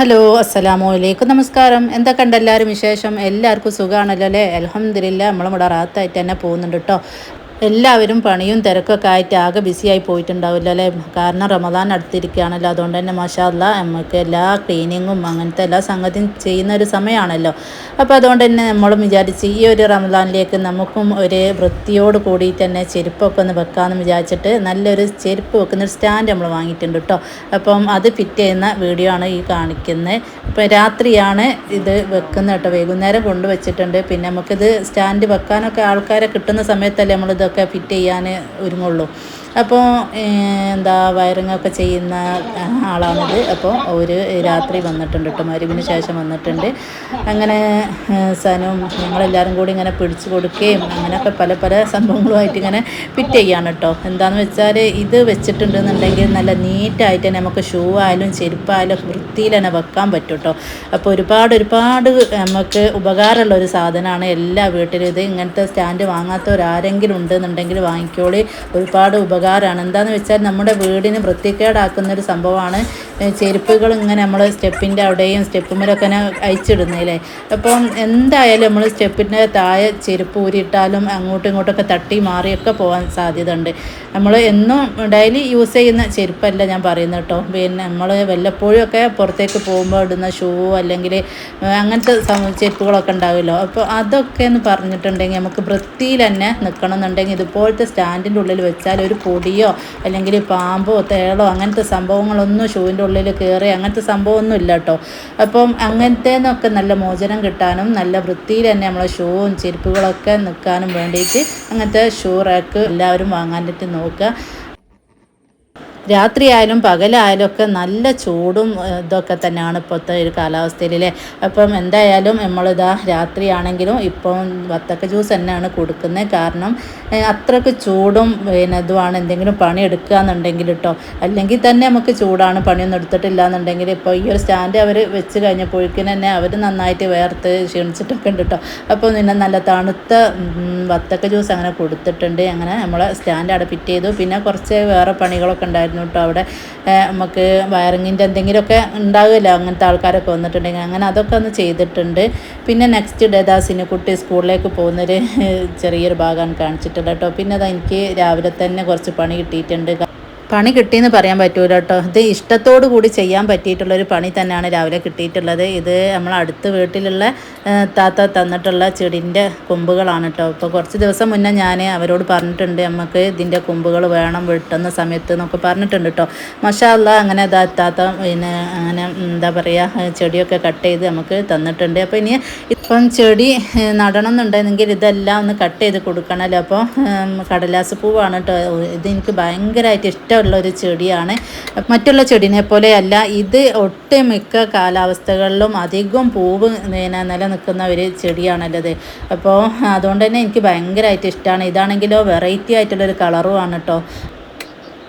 Hello അസ്സലാമു അലൈക്കും. നമസ്കാരം. എന്താ കണ്ടെല്ലാവരും എല്ലാവരും വിശേഷം? എല്ലാവർക്കും സുഖമാണല്ലോ അല്ലേ? അലഹമില്ല നമ്മളും ഇവിടെ റാത്തായിട്ട് തന്നെ പോകുന്നുണ്ട് കേട്ടോ എല്ലാവരും പണിയും തിരക്കൊക്കെ ആയിട്ട് ആകെ ബിസിയായി പോയിട്ടുണ്ടാവില്ല അല്ലേ? കാരണം റമദാൻ അടുത്തിരിക്കുകയാണല്ലോ. അതുകൊണ്ട് തന്നെ മഷാല്ല നമുക്ക് എല്ലാ ക്ലീനിങ്ങും അങ്ങനത്തെ എല്ലാ സംഗതിയും ചെയ്യുന്ന ഒരു സമയമാണല്ലോ അപ്പോൾ അതുകൊണ്ട് തന്നെ നമ്മളും വിചാരിച്ച് ഈ ഒരു റമദാനിലേക്ക് നമുക്കും ഒരു വൃത്തിയോട് കൂടി തന്നെ ചെരുപ്പൊക്കെ ഒന്ന് വെക്കാമെന്ന് വിചാരിച്ചിട്ട് നല്ലൊരു ചെരുപ്പ് വെക്കുന്ന ഒരു സ്റ്റാൻഡ് നമ്മൾ വാങ്ങിയിട്ടുണ്ട് കേട്ടോ. അപ്പം അത് ഫിറ്റ് ചെയ്യുന്ന വീഡിയോ ആണ് ഈ കാണിക്കുന്നത് ഇപ്പോൾ രാത്രിയാണ് ഇത് വെക്കുന്നത് കേട്ടോ. വൈകുന്നേരം കൊണ്ടുവച്ചിട്ടുണ്ട് പിന്നെ നമുക്കിത് സ്റ്റാൻഡ് വെക്കാനൊക്കെ ആൾക്കാരെ കിട്ടുന്ന സമയത്തല്ലേ നമ്മളിതൊക്കെ ഫിറ്റ് ചെയ്യാൻ ഒരുങ്ങുള്ളൂ. അപ്പോൾ എന്താ വയറിങ്ങൊക്കെ ചെയ്യുന്ന ആളാണിത്. അപ്പോൾ ഒരു രാത്രി വന്നിട്ടുണ്ട് കേട്ടോ മരുവിന് ശേഷം വന്നിട്ടുണ്ട്. അങ്ങനെ സനും ഞങ്ങളെല്ലാവരും കൂടി ഇങ്ങനെ പിടിച്ചു കൊടുക്കുകയും അങ്ങനെയൊക്കെ പല പല സംഭവങ്ങളുമായിട്ട് ഇങ്ങനെ ഫിറ്റ് ചെയ്യാണ് കേട്ടോ. എന്താണെന്ന് വെച്ചാൽ ഇത് വെച്ചിട്ടുണ്ടെന്നുണ്ടെങ്കിൽ നല്ല നീറ്റായിട്ട് തന്നെ നമുക്ക് ഷൂ ആയാലും ചെരുപ്പായാലും വൃത്തിയിൽ തന്നെ വെക്കാൻ പറ്റും കേട്ടോ. അപ്പോൾ ഒരുപാട് ഒരുപാട് നമുക്ക് ഉപകാരമുള്ള ഒരു സാധനമാണ് എല്ലാ വീട്ടിലും. ഇത് ഇങ്ങനത്തെ സ്റ്റാൻഡ് വാങ്ങാത്തവരാരെങ്കിലും ഉണ്ടെന്നുണ്ടെങ്കിൽ വാങ്ങിക്കോളി. ഒരുപാട് ഉപകാരമാണ്. എന്താണെന്ന് വെച്ചാൽ നമ്മുടെ വീടിന് വൃത്തിക്കേടാക്കുന്ന ഒരു സംഭവമാണ് ചെരുപ്പുകൾ ഇങ്ങനെ നമ്മൾ സ്റ്റെപ്പിന്റെ അവിടെയും സ്റ്റെപ്പുമ്മലൊക്കെ ഇങ്ങനെ അയച്ചിടുന്നില്ലേ അപ്പം എന്തായാലും നമ്മൾ സ്റ്റെപ്പിന്റെ താഴെ ചെരുപ്പ് ഊരിയിട്ടാലും അങ്ങോട്ടും ഇങ്ങോട്ടൊക്കെ തട്ടി മാറിയൊക്കെ പോകാൻ സാധ്യത ഉണ്ട് നമ്മൾ എന്നും ഡെയിലി യൂസ് ചെയ്യുന്ന ചെരുപ്പല്ല ഞാൻ പറയുന്നത് കേട്ടോ. പിന്നെ നമ്മൾ വല്ലപ്പോഴും ഒക്കെ പുറത്തേക്ക് പോകുമ്പോൾ ഇടുന്ന ഷൂ അല്ലെങ്കിൽ അങ്ങനത്തെ ചെരുപ്പുകളൊക്കെ ഉണ്ടാവുമല്ലോ. അപ്പോൾ അതൊക്കെ എന്ന് പറഞ്ഞിട്ടുണ്ടെങ്കിൽ നമുക്ക് വൃത്തിയിൽ തന്നെ നിൽക്കണം എന്നുണ്ടെങ്കിൽ ഇതുപോലത്തെ സ്റ്റാൻഡിന്റെ ഉള്ളിൽ വെച്ചാൽ ഒരു പൊടിയോ അല്ലെങ്കിൽ പാമ്പോ തേളോ അങ്ങനത്തെ സംഭവങ്ങളൊന്നും ഷൂവിന്റെ ഉള്ളിൽ കയറി അങ്ങനത്തെ സംഭവമൊന്നും ഇല്ല കേട്ടോ. അപ്പം അങ്ങനത്തെ നിന്നൊക്കെ നല്ല മോചനം കിട്ടാനും നല്ല വൃത്തിയിൽ തന്നെ നമ്മളെ ഷൂവും ചെരുപ്പുകളൊക്കെ നിൽക്കാനും വേണ്ടിയിട്ട് അങ്ങനത്തെ ഷൂ റാക്ക് എല്ലാവരും വാങ്ങാനായിട്ട് നോക്കുക. രാത്രിയായാലും പകലായാലും ഒക്കെ നല്ല ചൂടും ഇതൊക്കെ തന്നെയാണ് ഇപ്പോഴത്തെ ഒരു കാലാവസ്ഥയിൽ അപ്പം എന്തായാലും നമ്മളിതാ രാത്രിയാണെങ്കിലും ഇപ്പം വത്തക്ക ജ്യൂസ് തന്നെയാണ് കൊടുക്കുന്നത്. കാരണം അത്രയ്ക്ക് ചൂടും പിന്നെ ഇതുമാണ് എന്തെങ്കിലും പണി എടുക്കുക എന്നുണ്ടെങ്കിൽ കേട്ടോ അല്ലെങ്കിൽ തന്നെ നമുക്ക് ചൂടാണ് പണിയൊന്നും എടുത്തിട്ടില്ല എന്നുണ്ടെങ്കിൽ ഇപ്പോൾ ഈ ഒരു സ്റ്റാൻഡ് അവർ വെച്ച് കഴിഞ്ഞപ്പോഴേക്കും തന്നെ അവർ നന്നായിട്ട് വേർത്ത് ക്ഷീണിച്ചിട്ടൊക്കെ ഉണ്ട് കേട്ടോ അപ്പോൾ പിന്നെ നല്ല തണുത്ത വത്തക്ക ജ്യൂസ് അങ്ങനെ കൊടുത്തിട്ടുണ്ട്. അങ്ങനെ നമ്മളെ സ്റ്റാൻഡ് അടപ്പിറ്റ് ചെയ്തു. പിന്നെ കുറച്ച് വേറെ പണികളൊക്കെ ഉണ്ടായിരുന്നു. കേട്ടോ അവിടെ. നമുക്ക് വയറിങ്ങിന്റെ എന്തെങ്കിലുമൊക്കെ ഉണ്ടാവില്ല അങ്ങനത്തെ ആൾക്കാരൊക്കെ വന്നിട്ടുണ്ടെങ്കിൽ അങ്ങനെ അതൊക്കെ ഒന്ന് ചെയ്തിട്ടുണ്ട്. പിന്നെ നെക്സ്റ്റ് ഡേ ദാ സിനുക്കുട്ടി സ്കൂളിലേക്ക് പോകുന്നൊരു ചെറിയൊരു ഭാഗമാണ് കാണിച്ചിട്ടുള്ളത് കേട്ടോ. പിന്നെ അത് എനിക്ക് രാവിലെ തന്നെ കുറച്ച് പണി കിട്ടിയിട്ടുണ്ട്. പണി കിട്ടിയെന്ന് പറയാൻ പറ്റൂല കേട്ടോ ഇത് ഇഷ്ടത്തോടു കൂടി ചെയ്യാൻ പറ്റിയിട്ടുള്ളൊരു പണി തന്നെയാണ് രാവിലെ കിട്ടിയിട്ടുള്ളത്. ഇത് നമ്മൾ അടുത്ത വീട്ടിലുള്ള താത്ത തന്നിട്ടുള്ള ചെടിന്റെ കൊമ്പുകളാണ് കേട്ടോ ഇപ്പോൾ കുറച്ച് ദിവസം മുന്നേ ഞാൻ അവരോട് പറഞ്ഞിട്ടുണ്ട് നമുക്ക് ഇതിന്റെ കൊമ്പുകൾ വേണം വെട്ടുന്ന സമയത്ത് എന്നൊക്കെ പറഞ്ഞിട്ടുണ്ട് കേട്ടോ മഷാല്ല അങ്ങനെ താത്ത പിന്നെ അങ്ങനെ എന്താ പറയുക ചെടിയൊക്കെ കട്ട് ചെയ്ത് നമുക്ക് തന്നിട്ടുണ്ട്. അപ്പോൾ ഇനി ഇപ്പം ചെടി നടണം എന്നുണ്ടെങ്കിൽ ഇതെല്ലാം ഒന്ന് കട്ട് ചെയ്ത് കൊടുക്കണമല്ലോ അപ്പോൾ കടലാസ് പൂവാണ് കേട്ടോ ഇത് എനിക്ക് ഭയങ്കരമായിട്ട് ഇഷ്ടം ഉള്ള ഒരു ചെടിയാണ്. മറ്റുള്ള ചെടിനെ പോലെയല്ല ഇത് ഒട്ടുമിക്ക കാലാവസ്ഥകളിലും അധികം പൂവ് നിലനിൽക്കുന്ന ഒരു ചെടിയാണല്ലത്. അപ്പോൾ അതുകൊണ്ട് തന്നെ എനിക്ക് ഭയങ്കരമായിട്ട് ഇഷ്ടമാണ് ഇതാണെങ്കിലോ വെറൈറ്റി ആയിട്ടുള്ളൊരു കളറുമാണ് കേട്ടോ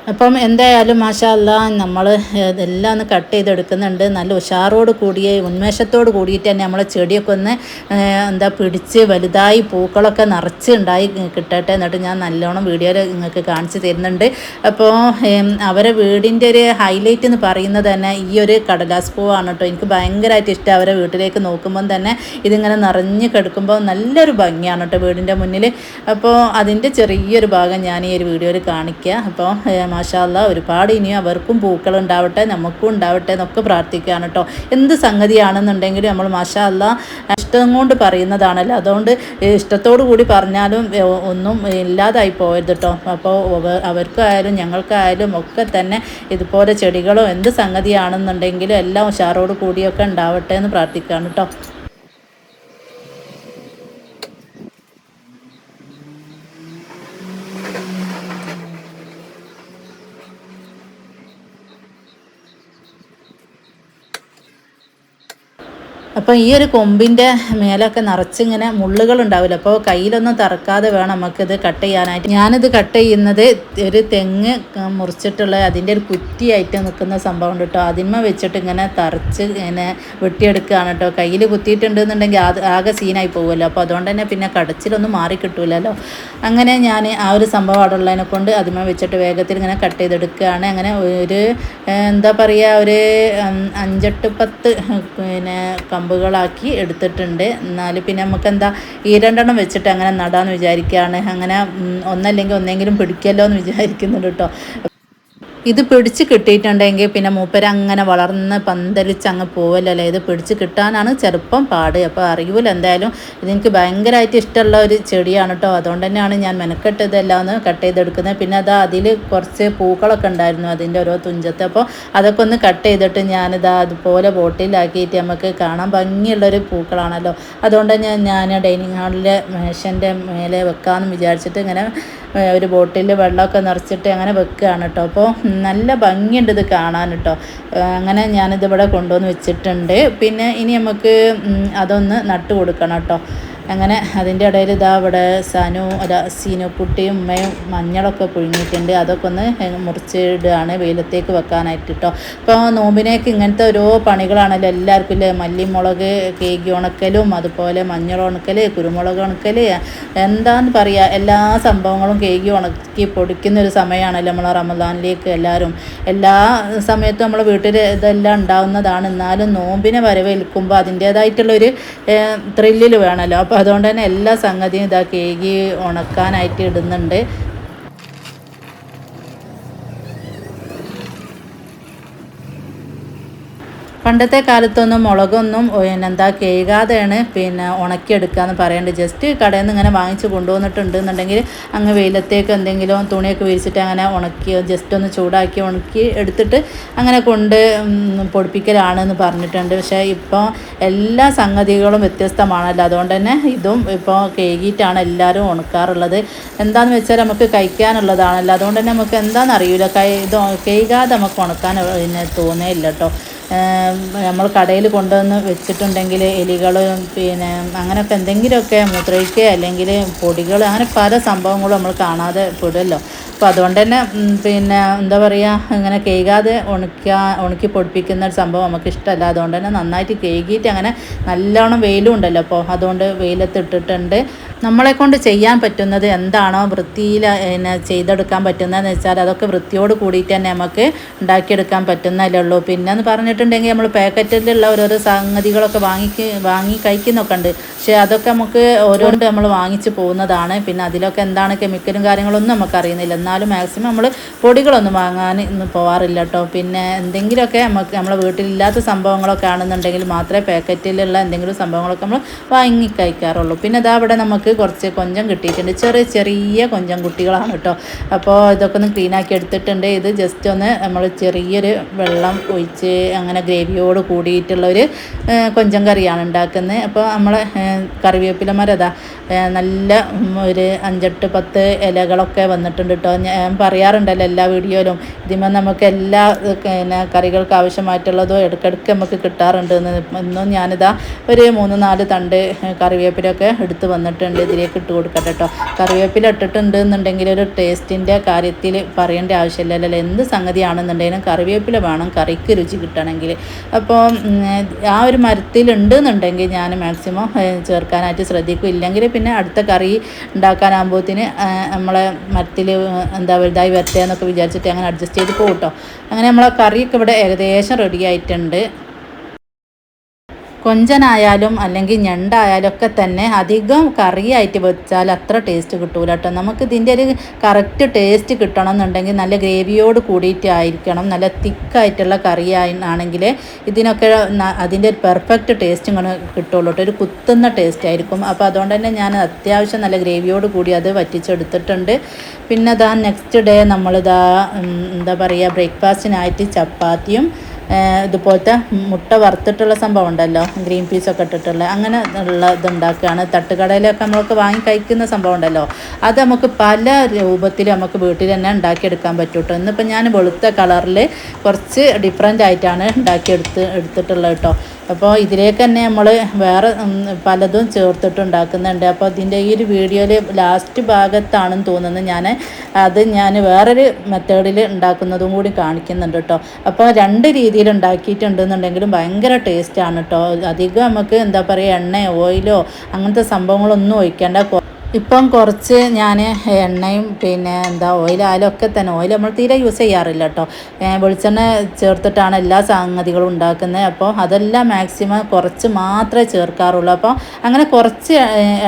അപ്പം എന്തായാലും മാഷല്ല നമ്മൾ ഇതെല്ലാം ഒന്ന് കട്ട് ചെയ്തെടുക്കുന്നുണ്ട്. നല്ല ഉഷാറോട് കൂടിയ ഉന്മേഷത്തോട് കൂടിയിട്ട് തന്നെ നമ്മളെ ചെടിയൊക്കെ ഒന്ന് എന്താ പിടിച്ച് വലുതായി പൂക്കളൊക്കെ നിറച്ച് ഉണ്ടായി കിട്ടട്ടെ എന്നിട്ട് ഞാൻ നല്ലോണം വീഡിയോയിൽ നിങ്ങൾക്ക് കാണിച്ചു തരുന്നുണ്ട്. അപ്പോൾ അവരെ വീടിന്റെ ഒരു ഹൈലൈറ്റ് എന്ന് പറയുന്നത് തന്നെ ഈ ഒരു കടലാസ് പൂവാണ് കേട്ടോ. എനിക്ക് ഭയങ്കരമായിട്ട് ഇഷ്ടം അവരെ വീട്ടിലേക്ക് നോക്കുമ്പം തന്നെ ഇതിങ്ങനെ നിറഞ്ഞ് കിടക്കുമ്പോൾ നല്ലൊരു ഭംഗിയാണ് കേട്ടോ വീടിന്റെ മുന്നിൽ. അപ്പോൾ അതിന്റെ ചെറിയൊരു ഭാഗം ഞാൻ ഈ ഒരു വീഡിയോയിൽ കാണിക്കുക. അപ്പോൾ മാഷാല്ല ഒരുപാട് ഇനിയും അവർക്കും പൂക്കൾ ഉണ്ടാവട്ടെ നമുക്കും ഉണ്ടാവട്ടെ എന്നൊക്കെ പ്രാർത്ഥിക്കുകയാണ് കേട്ടോ. എന്ത് സംഗതിയാണെന്നുണ്ടെങ്കിലും നമ്മൾ മാഷാല്ല ഇഷ്ടം കൊണ്ട് പറയുന്നതാണല്ലോ. അതുകൊണ്ട് ഇഷ്ടത്തോടു കൂടി പറഞ്ഞാലും ഒന്നും ഇല്ലാതായി പോയത് കേട്ടോ. അപ്പോൾ അവർക്കായാലും ഞങ്ങൾക്കായാലും ഒക്കെ തന്നെ ഇതുപോലെ ചെടികളോ എന്ത് സംഗതിയാണെന്നുണ്ടെങ്കിലും എല്ലാം ഉഷാറോട് കൂടിയൊക്കെ ഉണ്ടാവട്ടെ എന്ന് പ്രാർത്ഥിക്കുകയാണ് കേട്ടോ. അപ്പോൾ ഈ ഒരു കൊമ്പിന്റെ മേലൊക്കെ നിറച്ചിങ്ങനെ മുള്ളുകൾ ഉണ്ടാവില്ല? അപ്പോൾ കയ്യിലൊന്നും തറക്കാതെ വേണം നമുക്കിത് കട്ട് ചെയ്യാനായിട്ട്. ഞാനിത് കട്ട് ചെയ്യുന്നത് ഒരു തെങ്ങ് മുറിച്ചിട്ടുള്ള അതിന്റെ ഒരു കുറ്റിയായിട്ട് നിൽക്കുന്ന സംഭവം ഉണ്ട് കേട്ടോ. അതിന്മ വെച്ചിട്ട് ഇങ്ങനെ തറച്ച് ഇങ്ങനെ വെട്ടിയെടുക്കുകയാണ് കേട്ടോ. കയ്യിൽ കുത്തിയിട്ടുണ്ടെന്നുണ്ടെങ്കിൽ അത് ആകെ സീനായി പോകുമല്ലോ അപ്പോൾ അതുകൊണ്ട് തന്നെ പിന്നെ കടച്ചിലൊന്നും മാറി കിട്ടൂലല്ലോ. അങ്ങനെ ഞാൻ ആ ഒരു സംഭവം അവിടെ ഉള്ളതിനെ കൊണ്ട് അതിന്മ വെച്ചിട്ട് വേഗത്തിൽ ഇങ്ങനെ കട്ട് ചെയ്തെടുക്കുകയാണ്. അങ്ങനെ ഒരു എന്താ പറയുക ഒരു അഞ്ചെട്ട് പത്ത് പിന്നെ കമ്പുകളാക്കി എടുത്തിട്ടുണ്ട്. എന്നാൽ പിന്നെ നമുക്ക് എന്താ ഈ രണ്ടെണ്ണം വെച്ചിട്ട് അങ്ങനെ നടാന്ന് വിചാരിക്കുകയാണ് അങ്ങനെ ഒന്നല്ലെങ്കിൽ ഒന്നെങ്കിലും പിടിക്കല്ലോ എന്ന് വിചാരിക്കുന്നുണ്ട് കേട്ടോ ഇത് പിടിച്ച് കിട്ടിയിട്ടുണ്ടെങ്കിൽ പിന്നെ മൂപ്പര് അങ്ങനെ വളർന്ന് പന്തലിച്ച് അങ്ങ് പോവല്ലോ ഇത് പിടിച്ച് കിട്ടാനാണ് ചെറുപ്പം പാട്. അപ്പോൾ അറിയൂല എന്തായാലും. ഇതെനിക്ക് ഭയങ്കരമായിട്ട് ഇഷ്ടമുള്ള ഒരു ചെടിയാണ് കേട്ടോ. അതുകൊണ്ട് തന്നെയാണ് ഞാൻ മെനക്കെട്ട് ഇതെല്ലാം ഒന്ന് കട്ട് ചെയ്തെടുക്കുന്നത്. പിന്നെ അത് അതിൽ കുറച്ച് പൂക്കളൊക്കെ ഉണ്ടായിരുന്നു അതിന്റെ ഓരോ തുഞ്ചത്ത്. അപ്പോൾ അതൊക്കെ ഒന്ന് കട്ട് ചെയ്തിട്ട് ഞാനിതാ അതുപോലെ ബോട്ടിലാക്കിയിട്ട് നമുക്ക് കാണാൻ ഭംഗിയുള്ളൊരു പൂക്കളാണല്ലോ. അതുകൊണ്ട് ഞാൻ ഞാൻ ഡൈനിങ് ഹാളിലെ മേശന്റെ മേലെ വെക്കാമെന്ന് വിചാരിച്ചിട്ട് ഇങ്ങനെ ഒരു ബോട്ടിൽ വെള്ളമൊക്കെ നിറച്ചിട്ട് അങ്ങനെ വെക്കുകയാണ് കേട്ടോ. അപ്പോൾ നല്ല ഭംഗിയുണ്ട് ഇത് കാണാൻ കേട്ടോ. അങ്ങനെ ഞാനിതിവിടെ കൊണ്ടുവന്ന് വെച്ചിട്ടുണ്ട്. പിന്നെ ഇനി നമുക്ക് അതൊന്ന് നട്ട് കൊടുക്കണം കേട്ടോ. അങ്ങനെ അതിന്റെ ഇടയിൽ ഇതാ ഇവിടെ സനു അല്ല സീനുക്കുട്ടിയും ഉമ്മയും മഞ്ഞളൊക്കെ പുഴുങ്ങിയിട്ടുണ്ട്. അതൊക്കെ ഒന്ന് മുറിച്ചിടുകയാണ് വെയിലത്തേക്ക് വെക്കാനായിട്ട് കേട്ടോ ഇപ്പോൾ നോമ്പിനേക്ക് ഇങ്ങനത്തെ ഓരോ പണികളാണല്ലോ എല്ലാവർക്കും ഇല്ലേ മല്ലിമുളക് കേക്ക് ഉണക്കലും അതുപോലെ മഞ്ഞൾ ഉണക്കൽ കുരുമുളക് ഉണക്കൽ. എന്താന്ന് പറയുക എല്ലാ സംഭവങ്ങളും കേക്ക് ഉണക്കി പൊടിക്കുന്ന ഒരു സമയമാണല്ലോ നമ്മൾ റമദാനിലേക്ക് എല്ലാവരും. എല്ലാ സമയത്തും നമ്മൾ വീട്ടിൽ ഇതെല്ലാം ഉണ്ടാവുന്നതാണ്. എന്നാലും നോമ്പിനെ വരവേൽക്കുമ്പോൾ അതിന്റേതായിട്ടുള്ളൊരു ത്രില്ലിൽ വേണമല്ലോ അപ്പോൾ അതുകൊണ്ട് തന്നെ എല്ലാ സംഗതിയും ഇതാ കേകി ഉണക്കാനായിട്ട് ഇടുന്നുണ്ട്. പണ്ടത്തെ കാലത്തൊന്നും മുളകൊന്നും പിന്നെ എന്താ കേൾക്കാതെയാണ് പിന്നെ ഉണക്കിയെടുക്കുക എന്ന് പറയേണ്ടത്. ജസ്റ്റ് കടയിൽ നിന്ന് ഇങ്ങനെ വാങ്ങിച്ച് കൊണ്ടുവന്നിട്ടുണ്ട് എന്നുണ്ടെങ്കിൽ അങ്ങ് വെയിലത്തേക്ക് എന്തെങ്കിലും തുണിയൊക്കെ വിരിച്ചിട്ട് അങ്ങനെ ഉണക്കി ജസ്റ്റ് ഒന്ന് ചൂടാക്കി ഉണക്കി എടുത്തിട്ട് അങ്ങനെ കൊണ്ട് പൊടിപ്പിക്കലാണെന്ന് പറഞ്ഞിട്ടുണ്ട്. പക്ഷേ ഇപ്പോൾ എല്ലാ സംഗതികളും വ്യത്യസ്തമാണല്ലോ. അതുകൊണ്ട് തന്നെ ഇതും ഇപ്പോൾ കേകിയിട്ടാണ് എല്ലാവരും ഉണക്കാറുള്ളത്. എന്താണെന്ന് വെച്ചാൽ നമുക്ക് കഴിക്കാനുള്ളതാണല്ലോ. അതുകൊണ്ട് തന്നെ നമുക്ക് എന്താണെന്ന് അറിയില്ല കൈ ഇത് കേൾക്കാതെ നമുക്ക് ഉണക്കാൻ പിന്നെ തോന്നേയില്ല കേട്ടോ. നമ്മൾ കടയിൽ കൊണ്ടുവന്ന് വെച്ചിട്ടുണ്ടെങ്കിൽ എലികൾ പിന്നെ അങ്ങനെയൊക്കെ എന്തെങ്കിലുമൊക്കെ മൂത്രയിക്കുക അല്ലെങ്കിൽ പൊടികൾ അങ്ങനെ പല സംഭവങ്ങളും നമ്മൾ കാണാതെ പെടുമല്ലോ. അപ്പോൾ അതുകൊണ്ട് തന്നെ പിന്നെ എന്താ പറയുക ഇങ്ങനെ കേൾക്കാതെ ഉണക്കുക ഉണക്കി പൊടിപ്പിക്കുന്ന ഒരു സംഭവം നമുക്ക് ഇഷ്ടമല്ല. അതുകൊണ്ട് തന്നെ നന്നായിട്ട് കേകിയിട്ട് അങ്ങനെ നല്ലോണം വെയിലും ഉണ്ടല്ലോ. അപ്പോൾ അതുകൊണ്ട് വെയിലത്ത് ഇട്ടിട്ടുണ്ട് നമ്മളെ കൊണ്ട് ചെയ്യാൻ പറ്റുന്നത് എന്താണോ വൃത്തിയിൽ പിന്നെ ചെയ്തെടുക്കാൻ പറ്റുന്നതെന്ന് വെച്ചാൽ അതൊക്കെ വൃത്തിയോട് കൂടിയിട്ട് തന്നെ നമുക്ക് ഉണ്ടാക്കിയെടുക്കാൻ പറ്റുന്നതല്ലേ ഉള്ളൂ. പിന്നെ എന്ന് പറഞ്ഞിട്ടുണ്ടെങ്കിൽ നമ്മൾ പാക്കറ്റിലുള്ള ഓരോരോ സംഗതികളൊക്കെ വാങ്ങി വാങ്ങി കഴിക്കുന്നൊക്കെ ഉണ്ട്. പക്ഷേ അതൊക്കെ നമുക്ക് ഓരോണ്ട് നമ്മൾ വാങ്ങിച്ച് പോകുന്നതാണ്. പിന്നെ അതിലൊക്കെ എന്താണ് കെമിക്കലും കാര്യങ്ങളൊന്നും നമുക്ക് അറിയുന്നില്ല. എന്നാലും മാക്സിമം നമ്മൾ പൊടികളൊന്നും വാങ്ങാൻ പോവാറില്ല കേട്ടോ. പിന്നെ എന്തെങ്കിലുമൊക്കെ നമുക്ക് നമ്മളെ വീട്ടിലില്ലാത്ത സംഭവങ്ങളൊക്കെ ആണെന്നുണ്ടെങ്കിൽ മാത്രമേ പാക്കറ്റിലുള്ള എന്തെങ്കിലും സംഭവങ്ങളൊക്കെ നമ്മൾ വാങ്ങി കഴിക്കാറുള്ളൂ. പിന്നെ അതാ ഇവിടെ നമുക്ക് കുറച്ച് കൊഞ്ചം കിട്ടിയിട്ടുണ്ട്. ചെറിയ ചെറിയ കൊഞ്ചം കുട്ടികളാണ് കേട്ടോ. അപ്പോൾ ഇതൊക്കെ ഒന്ന് ക്ലീനാക്കി എടുത്തിട്ടുണ്ട്. ഇത് ജസ്റ്റ് ഒന്ന് നമ്മൾ ചെറിയൊരു വെള്ളം ഒഴിച്ച് അങ്ങനെ ഗ്രേവിയോട് കൂടിയിട്ടുള്ളൊരു കൊഞ്ചൻ കറിയാണ് ഉണ്ടാക്കുന്നത്. അപ്പോൾ നമ്മളെ കറിവേപ്പിലമാരതാ നല്ല ഒരു അഞ്ചെട്ട് പത്ത് ഇലകളൊക്കെ വന്നിട്ടുണ്ട് കേട്ടോ. ഞാൻ പറയാറുണ്ടല്ലോ എല്ലാ വീഡിയോയിലും ഇതിമേ നമുക്ക് എല്ലാ പിന്നെ കറികൾക്ക് ആവശ്യമായിട്ടുള്ളതോ ഇടയ്ക്കിടയ്ക്ക് നമുക്ക് കിട്ടാറുണ്ട് ഇന്നും ഞാനിതാ ഒരു മൂന്ന് നാല് തണ്ട് കറിവേപ്പിലൊക്കെ എടുത്ത് വന്നിട്ടുണ്ട്. ഇതിലേക്ക് ഇട്ട് കൊടുക്കട്ടെ കേട്ടോ. കറിവേപ്പില ഇട്ടിട്ടുണ്ട് എന്നുണ്ടെങ്കിൽ ഒരു ടേസ്റ്റിന്റെ കാര്യത്തിൽ പറയേണ്ട ആവശ്യമില്ലല്ലോ. എന്ത് സംഗതിയാണെന്നുണ്ടെങ്കിലും കറിവേപ്പില വേണം കറിക്ക് രുചി കിട്ടണമെങ്കിൽ. അപ്പോൾ ആ ഒരു മരത്തിലുണ്ട് എന്നുണ്ടെങ്കിൽ ഞാൻ മാക്സിമം ചേർക്കാനായിട്ട് ശ്രദ്ധിക്കും. ഇല്ലെങ്കിൽ പിന്നെ അടുത്ത കറി ഉണ്ടാക്കാനാകുമ്പോഴത്തേന് നമ്മളെ മരത്തിൽ എന്താ വലുതായി വരട്ടെ എന്നൊക്കെ വിചാരിച്ചിട്ട് അങ്ങനെ അഡ്ജസ്റ്റ് ചെയ്ത് പോകും കേട്ടോ അങ്ങനെ നമ്മളെ കറിയൊക്കെ ഇവിടെ ഏകദേശം റെഡി ആയിട്ടുണ്ട്. കൊഞ്ചനായാലും അല്ലെങ്കിൽ ഞണ്ടായാലും ഒക്കെ തന്നെ അധികം കറിയായിട്ട് വെച്ചാൽ അത്ര ടേസ്റ്റ് കിട്ടൂല കേട്ടോ നമുക്ക് ഇതിന്റെ ഒരു കറക്റ്റ് ടേസ്റ്റ് കിട്ടണം എന്നുണ്ടെങ്കിൽ നല്ല ഗ്രേവിയോട് കൂടിയിട്ടായിരിക്കണം നല്ല തിക്കായിട്ടുള്ള കറി ആണെങ്കിൽ ഇതിനൊക്കെ അതിന്റെ ഒരു പെർഫെക്റ്റ് ടേസ്റ്റ് ഇങ്ങനെ കിട്ടുള്ളൂ കേട്ടോ ഒരു കുത്തുന്ന ടേസ്റ്റ് ആയിരിക്കും. അപ്പോൾ അതുകൊണ്ട് തന്നെ ഞാൻ അത്യാവശ്യം നല്ല ഗ്രേവിയോട് കൂടി അത് വറ്റിച്ചെടുത്തിട്ടുണ്ട്. പിന്നെ ഇതാ നെക്സ്റ്റ് ഡേ നമ്മളിതാ എന്താ പറയുക ബ്രേക്ക്ഫാസ്റ്റിനായിട്ട് ചപ്പാത്തിയും ഇതുപോലത്തെ മുട്ട വറുത്തിട്ടുള്ള സംഭവം ഉണ്ടല്ലോ ഗ്രീൻ പീസൊക്കെ ഇട്ടിട്ടുള്ള. അങ്ങനെ ഉള്ള ഇതുണ്ടാക്കുകയാണ്. തട്ടുകടയിലൊക്കെ നമ്മളൊക്കെ വാങ്ങി കഴിക്കുന്ന സംഭവം ഉണ്ടല്ലോ. അത് നമുക്ക് പല രൂപത്തിൽ നമുക്ക് വീട്ടിൽ തന്നെ ഉണ്ടാക്കിയെടുക്കാൻ പറ്റൂട്ടോ. ഇന്നിപ്പോൾ ഞാൻ വെളുത്ത കളറിൽ കുറച്ച് ഡിഫറെന്റ് ആയിട്ടാണ് ഉണ്ടാക്കിയെടുത്ത് എടുത്തിട്ടുള്ളത് കേട്ടോ. അപ്പോൾ ഇതിലേക്ക് തന്നെ നമ്മൾ വേറെ പലതും ചേർത്തിട്ട് ഉണ്ടാക്കുന്നുണ്ട് അപ്പോൾ ഇതിന്റെ ഈ ഒരു വീഡിയോയിൽ ലാസ്റ്റ് ഭാഗത്താണെന്ന് തോന്നുന്നത് ഞാൻ. അത് ഞാൻ വേറൊരു മെത്തേഡിൽ ഉണ്ടാക്കുന്നതും കൂടി കാണിക്കുന്നുണ്ട് കേട്ടോ. അപ്പോൾ രണ്ട് രീതിയിൽ ഉണ്ടാക്കിയിട്ടുണ്ടെന്നുണ്ടെങ്കിലും ഭയങ്കര ടേസ്റ്റാണ് കേട്ടോ അധികം നമുക്ക് എന്താ പറയുക എണ്ണയോ ഓയിലോ അങ്ങനത്തെ സംഭവങ്ങളൊന്നും ഒഴിക്കേണ്ട. ഇപ്പം കുറച്ച് ഞാൻ എണ്ണയും പിന്നെ എന്താ ഓയിലായാലും ഒക്കെ തന്നെ ഓയിൽ നമ്മൾ തീരെ യൂസ് ചെയ്യാറില്ല കേട്ടോ വെളിച്ചെണ്ണ ചേർത്തിട്ടാണ് എല്ലാ സംഗതികളും ഉണ്ടാക്കുന്നത്. അപ്പോൾ അതെല്ലാം മാക്സിമം കുറച്ച് മാത്രമേ ചേർക്കാറുള്ളൂ. അപ്പോൾ അങ്ങനെ കുറച്ച്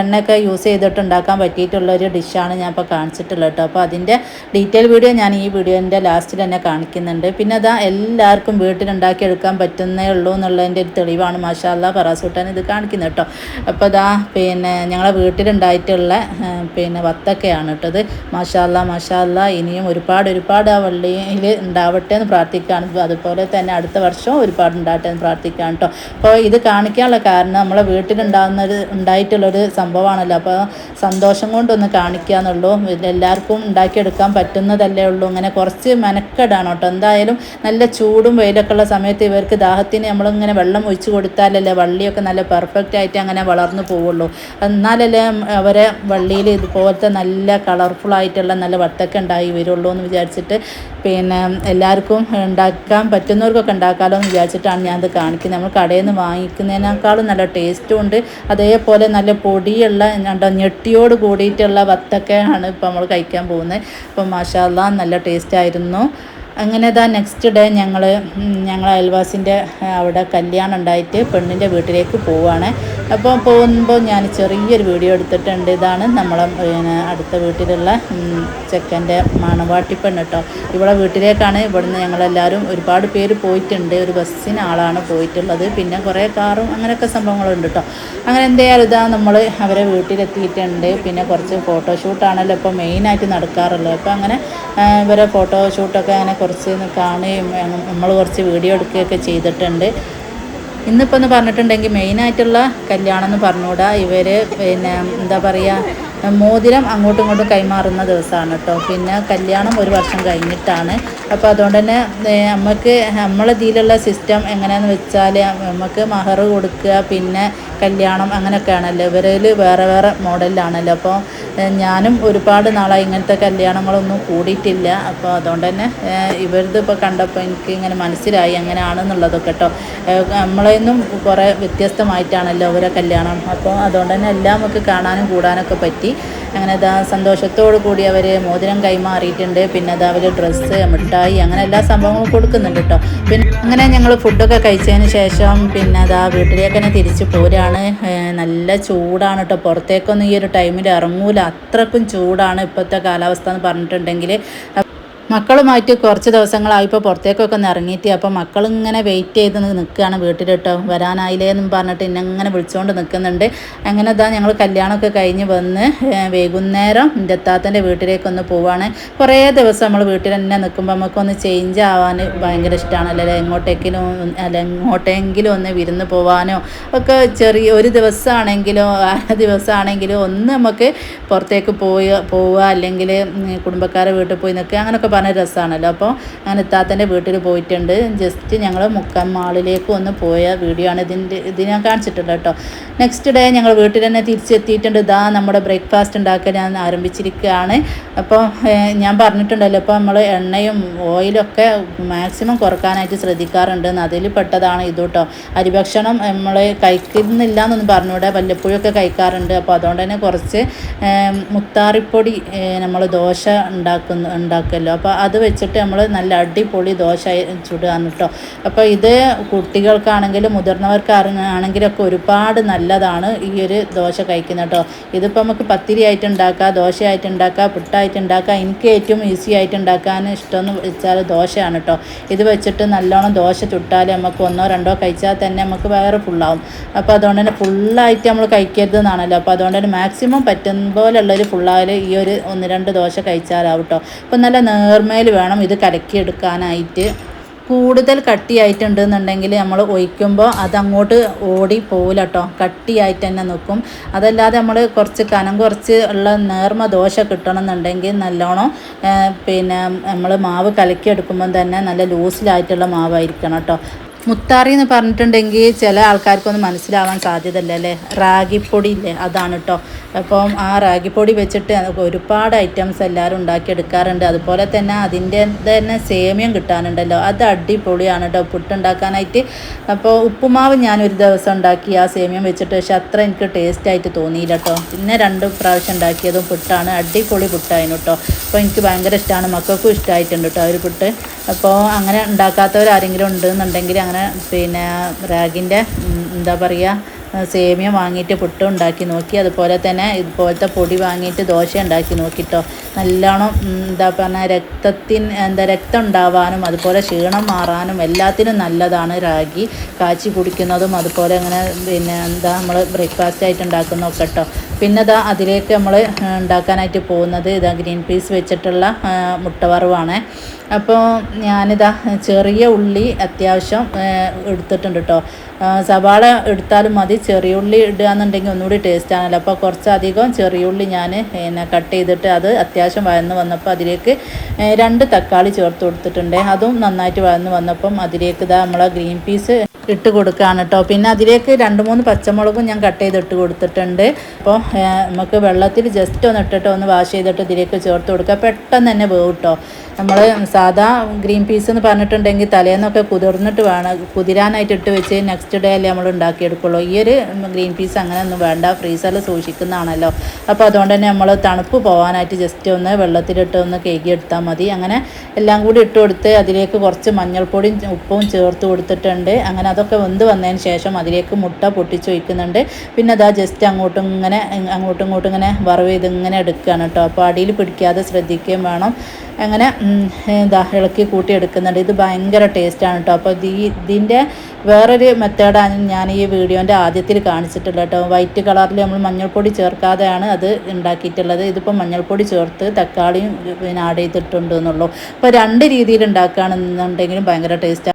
എണ്ണയൊക്കെ യൂസ് ചെയ്തിട്ട് ഉണ്ടാക്കാൻ പറ്റിയിട്ടുള്ള ഒരു ഡിഷാണ് ഞാൻ ഇപ്പോൾ കാണിച്ചിട്ടുള്ളത് കേട്ടോ അപ്പോൾ അതിന്റെ ഡീറ്റെയിൽ വീഡിയോ ഞാൻ ഈ വീഡിയോന്റെ ലാസ്റ്റിൽ തന്നെ കാണിക്കുന്നുണ്ട്. പിന്നെ അതാ എല്ലാവർക്കും വീട്ടിലുണ്ടാക്കി എടുക്കാൻ പറ്റുന്നേ ഉള്ളൂ എന്നുള്ളതിന്റെ ഒരു തെളിവാണ്. മാഷാല്ല പറാസൂട്ടാൻ ഇത് കാണിക്കുന്നത് കേട്ടോ അപ്പോൾ അതാ പിന്നെ ഞങ്ങളെ വീട്ടിലുണ്ടായിട്ടുള്ള ആ, പിന്നെ വത്തക്കയാണ് കേട്ടത് മാഷാല്ല മാഷാല്ല ഇനിയും ഒരുപാട് ഒരുപാട് ആ വള്ളിയിൽ ഉണ്ടാവട്ടെ എന്ന് പ്രാർത്ഥിക്കുകയാണ്. അതുപോലെ തന്നെ അടുത്ത വർഷവും ഒരുപാട് ഉണ്ടാവട്ടെ എന്ന് പ്രാർത്ഥിക്കുകയാണ് കേട്ടോ അപ്പോൾ ഇത് കാണിക്കാനുള്ള കാരണം നമ്മളെ വീട്ടിലുണ്ടാകുന്ന ഒരു ഉണ്ടായിട്ടുള്ളൊരു സംഭവമാണല്ലോ. അപ്പോൾ സന്തോഷം കൊണ്ടൊന്ന് കാണിക്കുക എന്നുള്ളൂ. എല്ലാവർക്കും ഉണ്ടാക്കിയെടുക്കാൻ പറ്റുന്നതല്ലേ ഉള്ളൂ. അങ്ങനെ കുറച്ച് മെനക്കെടാണ് കേട്ടോ എന്തായാലും നല്ല ചൂടും വെയിലൊക്കെ ഉള്ള സമയത്ത് ഇവർക്ക് ദാഹത്തിന് നമ്മളിങ്ങനെ വെള്ളം ഒഴിച്ച് കൊടുത്താലല്ലേ വള്ളിയൊക്കെ നല്ല പെർഫെക്റ്റ് ആയിട്ട് അങ്ങനെ വളർന്നു പോവുള്ളൂ. എന്നാലല്ലേ അവരെ വള്ളിയിൽ ഇതുപോലത്തെ നല്ല കളർഫുൾ ആയിട്ടുള്ള നല്ല വട്ടൊക്കെ ഉണ്ടായി വരുള്ളൂ എന്ന് വിചാരിച്ചിട്ട് പിന്നെ എല്ലാവർക്കും ഉണ്ടാക്കാൻ പറ്റുന്നവർക്കൊക്കെ ഉണ്ടാക്കാമല്ലോ എന്ന് വിചാരിച്ചിട്ടാണ് ഞാനത് കാണിക്കുന്നത്. നമ്മൾ കടയിൽ നിന്ന് വാങ്ങിക്കുന്നതിനേക്കാളും നല്ല ടേസ്റ്റും ഉണ്ട്. അതേപോലെ നല്ല പൊടിയുള്ള എന്താ ഞെട്ടിയോട് കൂടിയിട്ടുള്ള വത്തക്കയാണ് ഇപ്പോൾ നമ്മൾ കഴിക്കാൻ പോകുന്നത്. അപ്പം മാഷാല്ല നല്ല ടേസ്റ്റ് ആയിരുന്നു. അങ്ങനെ ദാ നെക്സ്റ്റ് ഡേ ഞങ്ങൾ ഞങ്ങൾ അയൽവാസിന്റെ അവിടെ കല്യാണം ഉണ്ടായിട്ട് പെണ്ണിന്റെ വീട്ടിലേക്ക് പോവുകയാണ് അപ്പോൾ പോകുമ്പോൾ ഞാൻ ചെറിയൊരു വീഡിയോ എടുത്തിട്ടുണ്ട്. ഇതാണ് നമ്മളെ പിന്നെ അടുത്ത വീട്ടിലുള്ള ചെക്കന്റെ മണവാട്ടി പെണ്ണ് കേട്ടോ ഇവിടെ വീട്ടിലേക്കാണ് ഇവിടുന്ന് ഞങ്ങളെല്ലാവരും ഒരുപാട് പേര് പോയിട്ടുണ്ട്. ഒരു ബസ്സിന് ആളാണ് പോയിട്ടുള്ളത്. പിന്നെ കുറേ കാറും അങ്ങനെയൊക്കെ സംഭവങ്ങളുണ്ട് കേട്ടോ അങ്ങനെ എന്തായാലും ഇതാ നമ്മൾ അവരെ വീട്ടിലെത്തിയിട്ടുണ്ട്. പിന്നെ കുറച്ച് ഫോട്ടോഷൂട്ടാണല്ലോ ഇപ്പോൾ മെയിനായിട്ട് നടക്കാറുള്ളത്. അപ്പോൾ അങ്ങനെ ഇവരെ ഫോട്ടോഷൂട്ടൊക്കെ അങ്ങനെ കുറച്ച് കാണുകയും നമ്മൾ കുറച്ച് വീഡിയോ എടുക്കുകയൊക്കെ ചെയ്തിട്ടുണ്ട്. ഇന്നിപ്പോൾ എന്ന് പറഞ്ഞിട്ടുണ്ടെങ്കിൽ മെയിനായിട്ടുള്ള കല്യാണം എന്ന് പറഞ്ഞുകൂടാ. ഇവർ പിന്നെ എന്താ പറയുക മോതിരം അങ്ങോട്ടും ഇങ്ങോട്ടും കൈമാറുന്ന ദിവസമാണ് കേട്ടോ. പിന്നെ കല്യാണം ഒരു വർഷം കഴിഞ്ഞിട്ടാണ്. അപ്പോൾ അതുകൊണ്ട് തന്നെ നമുക്ക് നമ്മളെ ഇതിലുള്ള സിസ്റ്റം എങ്ങനെയാണെന്ന് വെച്ചാൽ നമുക്ക് മഹർ കൊടുക്കുക പിന്നെ കല്യാണം അങ്ങനെയൊക്കെയാണല്ലോ. ഇവരിൽ വേറെ വേറെ മോഡലിലാണല്ലോ അപ്പോൾ ഞാനും ഒരുപാട് നാളായി ഇങ്ങനത്തെ കല്യാണങ്ങളൊന്നും കൂടിയിട്ടില്ല. അപ്പോൾ അതുകൊണ്ട് തന്നെ ഇവരത് ഇപ്പോൾ കണ്ടപ്പോൾ എനിക്ക് ഇങ്ങനെ മനസ്സിലായി അങ്ങനെയാണെന്നുള്ളതൊക്കെ കേട്ടോ. നമ്മളെന്നും കുറേ വ്യത്യസ്തമായിട്ടാണല്ലോ അവരെ കല്യാണം. അപ്പോൾ അതുകൊണ്ട് തന്നെ എല്ലാം നമുക്ക് കാണാനും കൂടാനൊക്കെ പറ്റി. അങ്ങനെ ഇതാ സന്തോഷത്തോടു കൂടി അവർ മോതിരം കൈമാറിയിട്ടുണ്ട്. പിന്നെ അതാ അവർ ഡ്രസ്സ് മിഠായി അങ്ങനെ എല്ലാ സംഭവങ്ങളും കൊടുക്കുന്നുണ്ട് കേട്ടോ പിന്നെ അങ്ങനെ ഞങ്ങൾ ഫുഡൊക്കെ കഴിച്ചതിന് ശേഷം പിന്നെ അതാ വീട്ടിലേക്ക് തന്നെ തിരിച്ച് പോരാണ്. നല്ല ചൂടാണ് കേട്ടോ പുറത്തേക്കൊന്നും ഈ ഒരു ടൈമിൽ ഇറങ്ങൂല. അത്രക്കും ചൂടാണ് ഇപ്പോഴത്തെ കാലാവസ്ഥ എന്ന് പറഞ്ഞിട്ടുണ്ടെങ്കിൽ മക്കളുമായിട്ട് കുറച്ച് ദിവസങ്ങളായി ഇപ്പോൾ പുറത്തേക്കൊക്കെ ഒന്ന് ഇറങ്ങിയിട്ട് അപ്പോൾ മക്കളിങ്ങനെ വെയിറ്റ് ചെയ്ത് നിൽക്കുകയാണ് വീട്ടിൽ കേട്ടോ വരാനായില്ലേ എന്നും പറഞ്ഞിട്ട് എന്നെ ഇങ്ങനെ വിളിച്ചുകൊണ്ട് നിൽക്കുന്നുണ്ട് അങ്ങനെ ഇതാ ഞങ്ങൾ കല്യാണമൊക്കെ കഴിഞ്ഞ് വന്ന് വൈകുന്നേരം എന്റെ അത്താത്തന്റെ വീട്ടിലേക്കൊന്ന് പോവാണ്. കുറേ ദിവസം നമ്മൾ വീട്ടിൽ തന്നെ നിൽക്കുമ്പോൾ നമുക്കൊന്ന് ചേഞ്ച് ആവാൻ ഭയങ്കര ഇഷ്ടമാണല്ലോ അല്ലേ? എങ്ങോട്ടേക്കിലും അല്ല എങ്ങോട്ടെങ്കിലും ഒന്ന് വിരുന്ന് പോവാനോ ഒക്കെ ചെറിയ ഒരു ദിവസമാണെങ്കിലോ അര ദിവസമാണെങ്കിലോ ഒന്ന് നമുക്ക് പുറത്തേക്ക് പോയി പോവുക അല്ലെങ്കിൽ കുടുംബക്കാരെ വീട്ടിൽ പോയി നിൽക്കുക അങ്ങനെയൊക്കെ പറഞ്ഞ രസമാണല്ലോ അപ്പോൾ ഞാൻ ഇത്താത്തന്റെ വീട്ടിൽ പോയിട്ടുണ്ട്. ജസ്റ്റ് ഞങ്ങൾ മുക്കം മാളിലേക്ക് ഒന്ന് പോയ വീഡിയോ ആണ് ഇതിന്റെ ഇത് ഞാൻ കാണിച്ചിട്ടുണ്ട് കേട്ടോ. നെക്സ്റ്റ് ഡേ ഞങ്ങൾ വീട്ടിൽ തന്നെ തിരിച്ചെത്തിയിട്ടുണ്ട്. ഇതാ നമ്മുടെ ബ്രേക്ക്ഫാസ്റ്റ് ഉണ്ടാക്കാൻ ഞാൻ ആരംഭിച്ചിരിക്കുകയാണ്. അപ്പോൾ ഞാൻ പറഞ്ഞിട്ടുണ്ടല്ലോ അപ്പോൾ നമ്മൾ എണ്ണയും ഓയിലൊക്കെ മാക്സിമം കുറക്കാനായിട്ട് ശ്രദ്ധിക്കാറുണ്ട്. അതിൽ പെട്ടതാണ് ഇത് കേട്ടോ. അരിഭക്ഷണം നമ്മൾ കഴിക്കുന്നില്ല എന്നൊന്നും പറഞ്ഞൂടെ. വല്ലപ്പോഴൊക്കെ കഴിക്കാറുണ്ട്. അപ്പോൾ അതുകൊണ്ട് തന്നെ കുറച്ച് മുത്താറിപ്പൊടി നമ്മൾ ദോശ ഉണ്ടാക്കുന്നു ഉണ്ടാക്കുമല്ലോ അപ്പോൾ അത് വെച്ചിട്ട് നമ്മൾ നല്ല അടിപൊളി ദോശ ചുടുകയാണ് കേട്ടോ. അപ്പോൾ ഇത് കുട്ടികൾക്കാണെങ്കിലും മുതിർന്നവർക്കാണെങ്കിലൊക്കെ ഒരുപാട് നല്ലതാണ് ഈ ഒരു ദോശ കഴിക്കുന്നത് കേട്ടോ. ഇതിപ്പോൾ നമുക്ക് പത്തിരി ആയിട്ട് ഉണ്ടാക്കാം ദോശയായിട്ട് ഉണ്ടാക്കാം പുട്ടായിട്ട് ഉണ്ടാക്കാം എനിക്ക് ഏറ്റവും ഈസി ആയിട്ട് ഉണ്ടാക്കാൻ ഇഷ്ടമെന്ന് വെച്ചാൽ ദോശയാണ് കേട്ടോ. ഇത് വെച്ചിട്ട് നല്ലോണം ദോശ ചുട്ടാൽ നമുക്ക് ഒന്നോ രണ്ടോ കഴിച്ചാൽ തന്നെ നമുക്ക് വയറ് ഫുള്ളാവും. അപ്പോൾ അതുകൊണ്ട് തന്നെ ഫുള്ളായിട്ട് നമ്മൾ കഴിക്കരുത് എന്നാണല്ലോ. അപ്പോൾ അതുകൊണ്ട് തന്നെ മാക്സിമം പറ്റുന്ന പോലെയുള്ളൊരു ഫുള്ളായാൽ ഈ ഒരു ഒന്ന് രണ്ട് ദോശ കഴിച്ചാലാവും കേട്ടോ. അപ്പോൾ നല്ല നേർമയിൽ വേണം ഇത് കലക്കിയെടുക്കാനായിട്ട്. കൂടുതൽ കട്ടിയായിട്ടുണ്ടെന്നുണ്ടെങ്കിൽ നമ്മൾ ഒഴിക്കുമ്പോൾ അതങ്ങോട്ട് ഓടി പോവില്ല കേട്ടോ കട്ടിയായിട്ട് തന്നെ നിൽക്കും. അതല്ലാതെ നമ്മൾ കുറച്ച് കനം കുറച്ച് ഉള്ള നേർമ ദോശ കിട്ടണമെന്നുണ്ടെങ്കിൽ നല്ലോണം പിന്നെ നമ്മൾ മാവ് കലക്കിയെടുക്കുമ്പം തന്നെ നല്ല ലൂസിലായിട്ടുള്ള മാവായിരിക്കണം കേട്ടോ. മുത്താറി എന്ന് പറഞ്ഞിട്ടുണ്ടെങ്കിൽ ചില ആൾക്കാർക്കൊന്നും മനസ്സിലാവാൻ സാധ്യതയില്ല അല്ലേ? റാഗിപ്പൊടി ഇല്ലേ? അതാണ് കേട്ടോ അപ്പം ആ റാഗിപ്പൊടി വെച്ചിട്ട് ഒരുപാട് ഐറ്റംസ് എല്ലാവരും ഉണ്ടാക്കിയെടുക്കാറുണ്ട്. അതുപോലെ തന്നെ അതിന്റെ തന്നെ സേമിയം കിട്ടാനുണ്ടല്ലോ. അത് അടിപൊളിയാണ് കേട്ടോ പുട്ടുണ്ടാക്കാനായിട്ട്. അപ്പോൾ ഉപ്പുമാവ് ഞാൻ ഒരു ദിവസം ഉണ്ടാക്കി ആ സേമിയം വെച്ചിട്ട്. പക്ഷെ അത്ര എനിക്ക് ടേസ്റ്റ് ആയിട്ട് തോന്നിയില്ല കേട്ടോ പിന്നെ രണ്ട് പ്രാവശ്യം ഉണ്ടാക്കിയതും പുട്ടാണ്. അടിപൊളി പുട്ടായിരുന്നു കേട്ടോ അപ്പോൾ എനിക്ക് ഭയങ്കര ഇഷ്ടമാണ് മക്കൾക്കും ഇഷ്ടമായിട്ടുണ്ട് കേട്ടോ ഒരു പുട്ട്. അപ്പോൾ അങ്ങനെ ഉണ്ടാക്കാത്തവരാരെങ്കിലും ഉണ്ടെന്നുണ്ടെങ്കിൽ അങ്ങനെ പിന്നെ റാഗിന്റെ എന്താ പറയുക സേമിയ വാങ്ങിയിട്ട് പുട്ട് ഉണ്ടാക്കി നോക്കി. അതുപോലെ തന്നെ ഇതുപോലത്തെ പൊടി വാങ്ങിയിട്ട് ദോശ ഉണ്ടാക്കി നോക്കിട്ടോ. നല്ലോണം എന്താ പറഞ്ഞാൽ രക്തത്തിന് എന്താ രക്തം ഉണ്ടാവാനും അതുപോലെ ക്ഷീണം മാറാനും എല്ലാത്തിനും നല്ലതാണ് റാഗി. കാച്ചി കുടിക്കുന്നതും അതുപോലെ അങ്ങനെ പിന്നെ എന്താ നമ്മൾ ബ്രേക്ക്ഫാസ്റ്റ് ആയിട്ട് ഉണ്ടാക്കുന്നതൊക്കെ കേട്ടോ പിന്നെ ഇതാ അതിലേക്ക് നമ്മൾ ഉണ്ടാക്കാനായിട്ട് പോകുന്നത് ഇതാ ഗ്രീൻ പീസ് വെച്ചിട്ടുള്ള മുട്ട വറവാണ് അപ്പോൾ ഞാനിതാ ചെറിയ ഉള്ളി അത്യാവശ്യം എടുത്തിട്ടുണ്ട് കേട്ടോ സവാള എടുത്താലും മതി ചെറിയ ഉള്ളി ഇടുക എന്നുണ്ടെങ്കിൽ ഒന്നുകൂടി ടേസ്റ്റ് ആണല്ലോ. അപ്പോൾ കുറച്ചധികം ചെറിയ ഉള്ളി ഞാൻ പിന്നെ കട്ട് ചെയ്തിട്ട് അത് അത്യാവശ്യം വഴന്ന് വന്നപ്പോൾ അതിലേക്ക് രണ്ട് തക്കാളി ചേർത്ത് കൊടുത്തിട്ടുണ്ട്. അതും നന്നായിട്ട് വഴന്ന് വന്നപ്പം അതിലേക്ക് ഇതാ നമ്മളെ ഗ്രീൻ പീസ് ഇട്ട് കൊടുക്കുകയാണ് കേട്ടോ. പിന്നെ അതിലേക്ക് രണ്ട് മൂന്ന് പച്ചമുളകും ഞാൻ കട്ട് ചെയ്ത് ഇട്ട് കൊടുത്തിട്ടുണ്ട്. അപ്പോൾ നമുക്ക് വെള്ളത്തിൽ ജസ്റ്റ് ഒന്ന് ഇട്ടിട്ട് ഒന്ന് വാഷ് ചെയ്തിട്ട് ഇതിലേക്ക് ചേർത്ത് കൊടുക്കുക. പെട്ടെന്ന് തന്നെ വേവും കേട്ടോ. നമ്മൾ സാധാ ഗ്രീൻ പീസ് എന്ന് പറഞ്ഞിട്ടുണ്ടെങ്കിൽ തലേന്നൊക്കെ കുതിർന്നിട്ട് വേണം. കുതിരാനായിട്ട് ഇട്ട് വെച്ച് നെക്സ്റ്റ് ഡേ അല്ലേ നമ്മൾ ഉണ്ടാക്കിയെടുക്കുള്ളൂ. ഈ ഒരു ഗ്രീൻ പീസ് അങ്ങനെ ഒന്നും വേണ്ട. ഫ്രീസറിൽ സൂക്ഷിക്കുന്നതാണല്ലോ. അപ്പോൾ അതുകൊണ്ട് തന്നെ നമ്മൾ തണുപ്പ് പോകാനായിട്ട് ജസ്റ്റ് ഒന്ന് വെള്ളത്തിലിട്ട് ഒന്ന് കേക്ക് എടുത്താൽ മതി. അങ്ങനെ എല്ലാം കൂടി ഇട്ട് കൊടുത്ത് അതിലേക്ക് കുറച്ച് മഞ്ഞൾപ്പൊടിയും ഉപ്പും ചേർത്ത് കൊടുത്തിട്ടുണ്ട്. അങ്ങനെ അതൊക്കെ വെന്ത് വന്നതിന് ശേഷം അതിലേക്ക് മുട്ട പൊട്ടിച്ച് വയ്ക്കുന്നുണ്ട് പിന്നെ അതാ ജസ്റ്റ് അങ്ങോട്ടും ഇങ്ങനെ അങ്ങോട്ടും ഇങ്ങോട്ടും ഇങ്ങനെ വറവ് ചെയ്ത് ഇങ്ങനെ എടുക്കുകയാണ് കേട്ടോ. അപ്പോൾ അടിയിൽ പിടിക്കാതെ ശ്രദ്ധിക്കുകയും വേണം. അങ്ങനെ എന്താ ഇളക്കി കൂട്ടി എടുക്കുന്നുണ്ട്. ഇത് ഭയങ്കര ടേസ്റ്റാണ് കേട്ടോ. അപ്പോൾ ഈ ഇതിന്റെ വേറൊരു മെത്തേഡാണ് ഞാൻ ഈ വീഡിയോന്റെ ആദ്യത്തിൽ കാണിച്ചിട്ടുള്ളത് കേട്ടോ. വൈറ്റ് കളറിൽ നമ്മൾ മഞ്ഞൾപ്പൊടി ചേർക്കാതെയാണ് അത് ഉണ്ടാക്കിയിട്ടുള്ളത്. ഇതിപ്പോൾ മഞ്ഞൾപ്പൊടി ചേർത്ത് തക്കാളിയും പിന്നെ ആഡ് ചെയ്തിട്ടുണ്ട് എന്നുള്ളൂ. അപ്പോൾ രണ്ട് രീതിയിൽ ഉണ്ടാക്കുകയാണെന്നുണ്ടെങ്കിലും ഭയങ്കര ടേസ്റ്റാണ്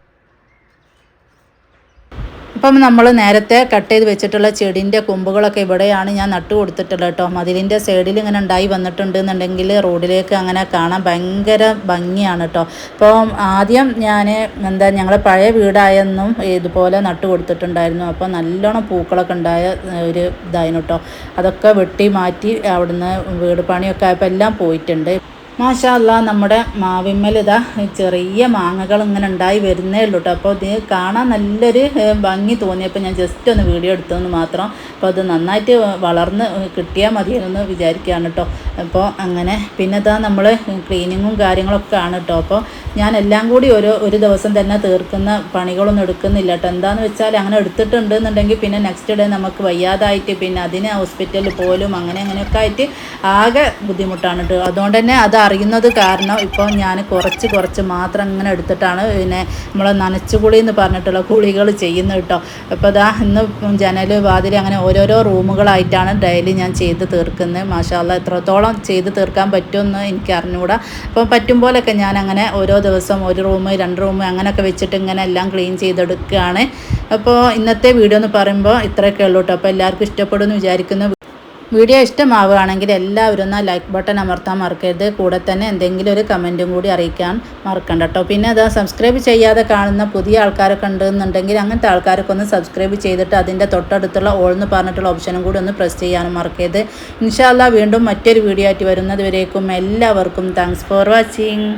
അപ്പം നമ്മൾ നേരത്തെ കട്ട് ചെയ്ത് വെച്ചിട്ടുള്ള ചെടിന്റെ കൊമ്പുകളൊക്കെ ഇവിടെയാണ് ഞാൻ നട്ടു കൊടുത്തിട്ടുള്ളത് കേട്ടോ. മതിലിന്റെ സൈഡിൽ ഇങ്ങനെ ഉണ്ടായി വന്നിട്ടുണ്ട് എന്നുണ്ടെങ്കിൽ റോഡിലേക്ക് അങ്ങനെ കാണാൻ ഭയങ്കര ഭംഗിയാണ് കേട്ടോ. അപ്പോൾ ആദ്യം ഞാൻ എന്താ ഞങ്ങൾ പഴയ വീടായെന്നും ഇതുപോലെ നട്ടു കൊടുത്തിട്ടുണ്ടായിരുന്നു. അപ്പോൾ നല്ലോണം പൂക്കളൊക്കെ ഉണ്ടായ ഒരു ഇതായിരുന്നു കേട്ടോ. അതൊക്കെ വെട്ടി മാറ്റി അവിടുന്ന് വീട് പണിയൊക്കെ ആയപ്പോൾ എല്ലാം പോയിട്ടുണ്ട്. മാഷാല്ല നമ്മുടെ മാവിമ്മൽ ഇതാ ചെറിയ മാങ്ങകൾ ഇങ്ങനെ ഉണ്ടായി വരുന്നേ ഉള്ളൂ കേട്ടോ അപ്പോൾ ഇത് കാണാൻ നല്ലൊരു ഭംഗി തോന്നിയപ്പോൾ ഞാൻ ജസ്റ്റ് ഒന്ന് വീഡിയോ എടുത്തതെന്ന് മാത്രം. അപ്പോൾ അത് നന്നായിട്ട് വളർന്ന് കിട്ടിയാൽ മതിയെന്ന് വിചാരിക്കുകയാണ് കേട്ടോ അപ്പോൾ അങ്ങനെ പിന്നെ ഇതാ നമ്മൾ ക്ലീനിങ്ങും കാര്യങ്ങളൊക്കെ ആണ് കേട്ടോ അപ്പോൾ ഞാൻ എല്ലാം കൂടി ഒരു ഒരു ദിവസം തന്നെ തീർക്കുന്ന പണികളൊന്നും എടുക്കുന്നില്ല കേട്ടോ എന്താണെന്ന് വെച്ചാൽ അങ്ങനെ എടുത്തിട്ടുണ്ട് എന്നുണ്ടെങ്കിൽ പിന്നെ നെക്സ്റ്റ് ഡേ നമുക്ക് വയ്യാതായിട്ട് പിന്നെ അതിന് ഹോസ്പിറ്റലിൽ പോലും അങ്ങനെ അങ്ങനെയൊക്കെ ആയിട്ട് ആകെ ബുദ്ധിമുട്ടാണ് കേട്ടോ അതുകൊണ്ട് തന്നെ അത് അറിയുന്നത് കാരണം ഇപ്പോൾ ഞാൻ കുറച്ച് കുറച്ച് മാത്രം ഇങ്ങനെ എടുത്തിട്ടാണ് പിന്നെ നമ്മൾ നനച്ചുകുളി എന്ന് പറഞ്ഞിട്ടുള്ള കുളികൾ ചെയ്യുന്നത് കേട്ടോ. അപ്പോൾ അതാ ഇന്ന് ജനൽ വാതിൽ അങ്ങനെ ഓരോരോ റൂമുകളായിട്ടാണ് ഡെയിലി ഞാൻ ചെയ്ത് തീർക്കുന്നത്. മാഷാല്ല എത്രത്തോളം ചെയ്ത് തീർക്കാൻ പറ്റുമെന്ന് എനിക്ക് അറിഞ്ഞുകൂടാ അപ്പോൾ പറ്റും പോലെയൊക്കെ ഞാൻ അങ്ങനെ ഓരോ ദിവസം ഒരു റൂം രണ്ട് റൂം അങ്ങനെയൊക്കെ വെച്ചിട്ട് ഇങ്ങനെ എല്ലാം ക്ലീൻ ചെയ്തെടുക്കുകയാണ്. അപ്പോൾ ഇന്നത്തെ വീഡിയോ എന്ന് പറയുമ്പോൾ ഇത്രയൊക്കെ ഉള്ളൂ കേട്ടോ. അപ്പോൾ എല്ലാവർക്കും ഇഷ്ടപ്പെടുമെന്ന് വിചാരിക്കുന്നു. വീഡിയോ ഇഷ്ടമാവുകയാണെങ്കിൽ എല്ലാവരും ഒന്ന് ലൈക്ക് ബട്ടൺ അമർത്താൻ മറക്കരുത്. കൂടെ തന്നെ എന്തെങ്കിലും ഒരു കമന്റും കൂടി അറിയിക്കാൻ മറക്കണ്ട കേട്ടോ പിന്നെ അത് സബ്സ്ക്രൈബ് ചെയ്യാതെ കാണുന്ന പുതിയ ആൾക്കാരൊക്കെ ഉണ്ടെന്നുണ്ടെങ്കിൽ അങ്ങനത്തെ ആൾക്കാരൊക്കെ ഒന്ന് സബ്സ്ക്രൈബ് ചെയ്തിട്ട് അതിന്റെ തൊട്ടടുത്തുള്ള ഓൾ എന്ന് പറഞ്ഞിട്ടുള്ള ഓപ്ഷനും കൂടി ഒന്ന് പ്രസ് ചെയ്യാനും മറക്കരുത്. ഇൻഷാല്ല വീണ്ടും മറ്റൊരു വീഡിയോ ആയിട്ട് വരുന്നത് വരേക്കും. എല്ലാവർക്കും താങ്ക്സ് ഫോർ വാച്ചിങ്